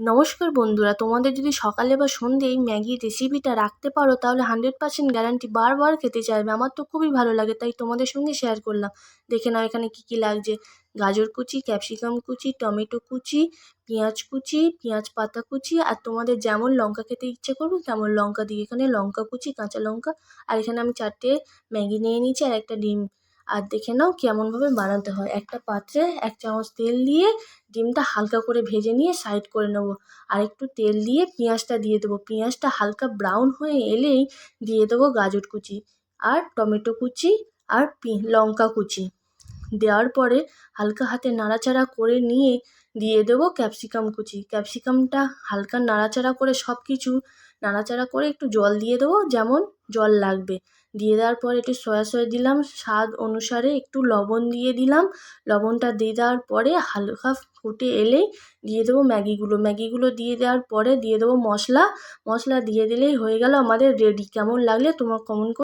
নমস্কার বন্ধুরা, তোমাদের যদি সকালে বা সন্ধ্যেয় এই ম্যাগির রেসিপিটা রাখতে পারো, তাহলে হান্ড্রেড পার্সেন্ট গ্যারান্টি বারবার খেতে চাইবে। আমার তো খুবই ভালো লাগে, তাই তোমাদের সঙ্গে শেয়ার করলাম। দেখে নাও এখানে কী কী লাগছে। গাজর কুচি ক্যাপসিকাম কুচি, টমেটো কুচি, পেঁয়াজ কুচি, পেঁয়াজ পাতা কুচি, আর তোমাদের যেমন লঙ্কা খেতে ইচ্ছে করবে, তেমন লঙ্কা দিয়ে এখানে লঙ্কা কুচি, কাঁচা লঙ্কা, আর এখানে আমি চারটে ম্যাগি নিয়ে নিয়েছি, আর একটা ডিম। আর দেখে নাও কেমনভাবে বানাতে হয়। একটা পাত্রে এক চামচ তেল দিয়ে ডিমটা হালকা করে ভেজে নিয়ে সাইড করে নেব। আর একটু তেল দিয়ে পেঁয়াজটা দিয়ে দেবো। পেঁয়াজটা হালকা ব্রাউন হয়ে এলেই দিয়ে দেবো গাজর কুচি আর টমেটো কুচি আর লঙ্কা কুচি। দেওয়ার পরে হালকা হাতে নাড়াচাড়া করে নিয়ে দিয়ে দেবো ক্যাপসিকাম কুচি। ক্যাপসিকামটা হালকা নাড়াচাড়া করে সব কিছু নাড়াচাড়া করে একটু জল দিয়ে দেবো যেমন জল লাগবে। দিয়ে দেওয়ার পর একটু সয়া সস দিলাম। স্বাদ অনুসারে একটু লবণ দিয়ে দিলাম। লবণটা দিয়ে দেওয়ার পরে হালকা ফুটে এলেই দিয়ে দেবো ম্যাগিগুলো ম্যাগিগুলো দিয়ে দেওয়ার পরে দিয়ে দেবো মশলা। মশলা দিয়ে দিলেই হয়ে গেল আমাদের রেডি কেমন লাগলে তোমার কমেন্ট